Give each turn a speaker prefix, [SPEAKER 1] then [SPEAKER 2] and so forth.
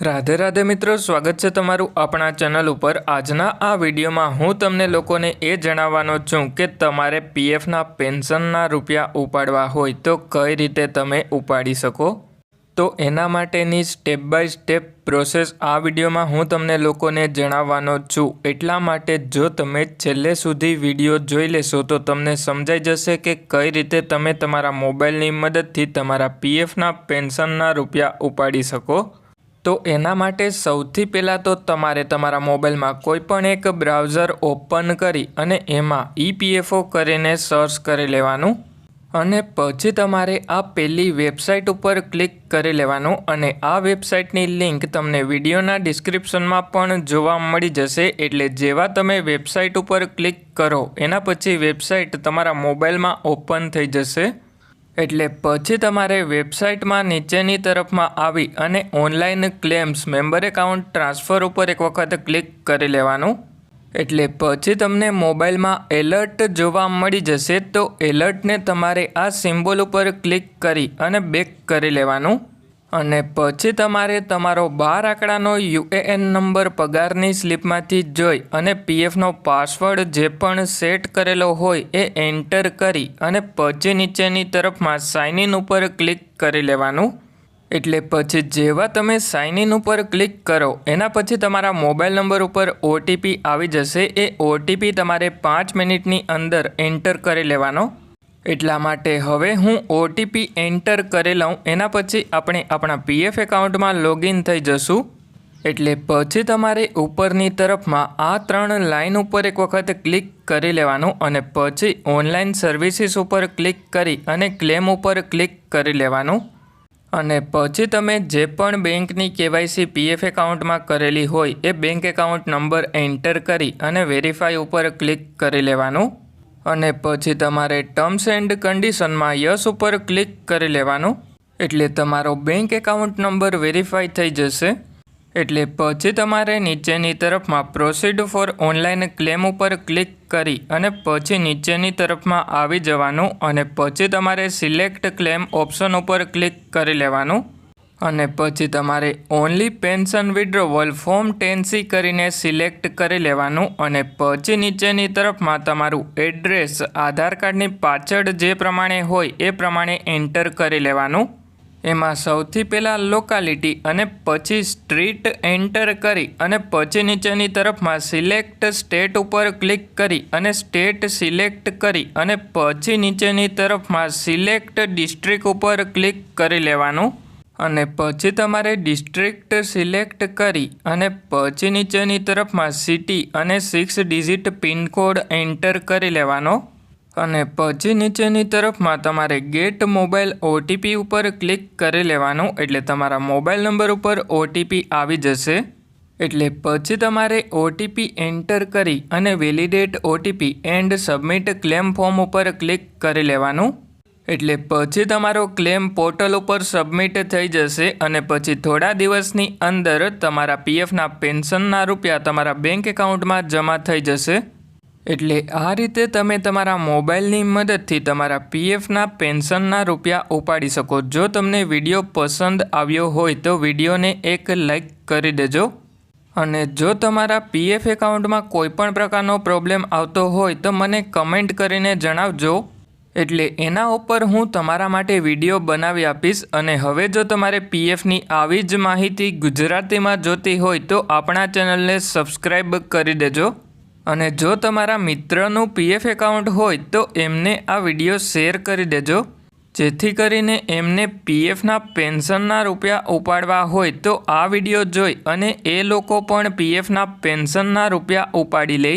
[SPEAKER 1] રાધે રાધે મિત્રો, સ્વાગત છે તમારું આપણા ચેનલ ઉપર. આજના આ વિડીયોમાં હું તમને લોકોને એ જણાવવાનો છું કે તમારે પીએફના પેન્શનના રૂપિયા ઉપાડવા હોય તો કઈ રીતે તમે ઉપાડી શકો? તો એના માટેની સ્ટેપ બાય સ્ટેપ પ્રોસેસ આ વિડીયોમાં હું તમને લોકોને જણાવવાનો છું. એટલા માટે જો તમે છેલ્લે સુધી વીડિયો જોઈ લેશો તો તમને સમજાઈ જશે કે કઈ રીતે તમે તમારા મોબાઈલની મદદથી તમારા પીએફના પેન્શનના રૂપિયા ઉપાડી શકો. તો એના માટે સૌથી પહેલાં તો તમારે તમારા મોબાઈલમાં કોઈપણ એક બ્રાઉઝર ઓપન કરી અને એમાં ઈપીએફઓ કરીને સર્ચ કરી લેવાનું અને પછી તમારે આ પહેલી વેબસાઇટ ઉપર ક્લિક કરી લેવાનું અને આ વેબસાઇટની લિંક તમને વિડીયોના ડિસ્ક્રિપ્શનમાં પણ જોવા મળી જશે. એટલે જેવા તમે વેબસાઇટ ઉપર ક્લિક કરો, એના પછી વેબસાઇટ તમારા મોબાઈલમાં ઓપન થઈ જશે. એટલે પછી તમારે વેબસાઇટમાં નીચેની તરફમાં આવી અને online claims, member account transfer ઉપર એક વખત ક્લિક કરી લેવાનું. એટલે પછી તમને મોબાઈલમાં એલર્ટ જોવા મળી જશે તો એલર્ટને તમારે આ સિમ્બોલ ઉપર ક્લિક કરી અને બેક કરી લેવાનું. અને પછી તમારે તમારો બાર આંકડાનો યુએએન નંબર પગારની સ્લિપમાંથી જોઈ અને પીએફનો પાસવર્ડ જે પણ સેટ કરેલો હોય એ એન્ટર કરી અને પછી નીચેની તરફમાં સાઇન ઇન ઉપર ક્લિક કરી લેવાનું. એટલે પછી જેવા તમે સાઇન ઇન ઉપર ક્લિક કરો, એના પછી તમારા મોબાઈલ નંબર ઉપર ઓટીપી આવી જશે, એ ઓટીપી તમારે પાંચ મિનિટની અંદર એન્ટર કરી લેવાનો. એટલા માટે હવે હું ઓટીપી એન્ટર કરી લઉં એના પછી આપણે આપણા પીએફ એકાઉન્ટમાં લોગિન થઈ જશું. એટલે પછી તમારે ઉપરની તરફમાં આ ત્રણ લાઇન ઉપર એક વખત ક્લિક કરી લેવાનું અને પછી ઓનલાઈન સર્વિસીસ ઉપર ક્લિક કરી અને ક્લેમ ઉપર ક્લિક કરી લેવાનું. અને પછી તમે જે પણ બેંકની કેવાયસી પીએફ એકાઉન્ટમાં કરેલી હોય, એ બેંક એકાઉન્ટ નંબર એન્ટર કરી અને વેરીફાઈ ઉપર ક્લિક કરી લેવાનું. અને પછી તમારે ટર્મ્સ એન્ડ કન્ડિશનમાં યસ ઉપર ક્લિક કરી લેવાનું. એટલે તમારો બેંક એકાઉન્ટ નંબર વેરીફાઈ થઈ જશે. એટલે પછી તમારે નીચેની તરફમાં પ્રોસીડ ફોર ઓનલાઈન ક્લેમ ઉપર ક્લિક કરી અને પછી નીચેની તરફમાં આવી જવાનું અને પછી તમારે સિલેક્ટ ક્લેમ ઓપ્શન ઉપર ક્લિક કરી લેવાનું. અને પછી તમારે only pension withdrawal form ten C કરીને સિલેક્ટ કરી લેવાનું અને પછી નીચેની તરફમાં તમારું એડ્રેસ આધાર કાર્ડની પાછળ જે પ્રમાણે હોય એ પ્રમાણે એન્ટર કરી લેવાનું. એમાં સૌથી પહેલાં લોકાલિટી અને પછી સ્ટ્રીટ એન્ટર કરી અને પછી નીચેની તરફમાં સિલેક્ટ સ્ટેટ ઉપર ક્લિક કરી અને સ્ટેટ સિલેક્ટ કરી અને પછી નીચેની તરફમાં સિલેક્ટ ડિસ્ટ્રિક્ટ ઉપર ક્લિક કરી લેવાનું. અને પછી તમારે ડિસ્ટ્રિક્ટ સિલેક્ટ કરી અને પછી નીચેની તરફમાં સિટી અને સિક્સ ડિજિટ પિનકોડ એન્ટર કરી લેવાનો. અને પછી નીચેની તરફમાં તમારે ગેટ મોબાઈલ ઓટીપી ઉપર ક્લિક કરી લેવાનું. એટલે તમારા મોબાઈલ નંબર ઉપર ઓટીપી આવી જશે. એટલે પછી તમારે ઓટીપી એન્ટર કરી અને validate OTP and submit claim form ઉપર ક્લિક કરી લેવાનું. એટલે પછી તમારો ક્લેમ પોર્ટલ ઉપર સબમિટ થઈ જશે અને પછી થોડા દિવસની અંદર તમારા પીએફના પેન્શનના રૂપિયા તમારા બેંક એકાઉન્ટમાં જમા થઈ જશે. એટલે આ રીતે તમે તમારા મોબાઈલની મદદથી તમારા પીએફના પેન્શનના રૂપિયા ઉપાડી શકો. જો તમને વીડિયો પસંદ આવ્યો હોય તો વિડીયોને એક લાઈક કરી દેજો. અને જો તમારા પીએફ એકાઉન્ટમાં કોઈપણ પ્રકારનો પ્રોબ્લેમ આવતો હોય તો મને કમેન્ટ કરીને જણાવજો. એટલે એના ઉપર હું તમારા માટે વીડિયો બનાવી આપીશ અને હવે જો તમારે પીએફની આવી જ માહિતી ગુજરાતીમાં જોતી હોય તો આપણા ચેનલને સબસ્ક્રાઈબ કરી દેજો. અને જો તમારા મિત્રનું પીએફ એકાઉન્ટ હોય તો એમને આ વીડિયો શેર કરી દેજો. જેથી કરીને એમને પીએફના પેન્શનના રૂપિયા ઉપાડવા હોય તો આ વીડિયો જોઈ અને એ લોકો પણ પીએફના પેન્શનના રૂપિયા ઉપાડી લે.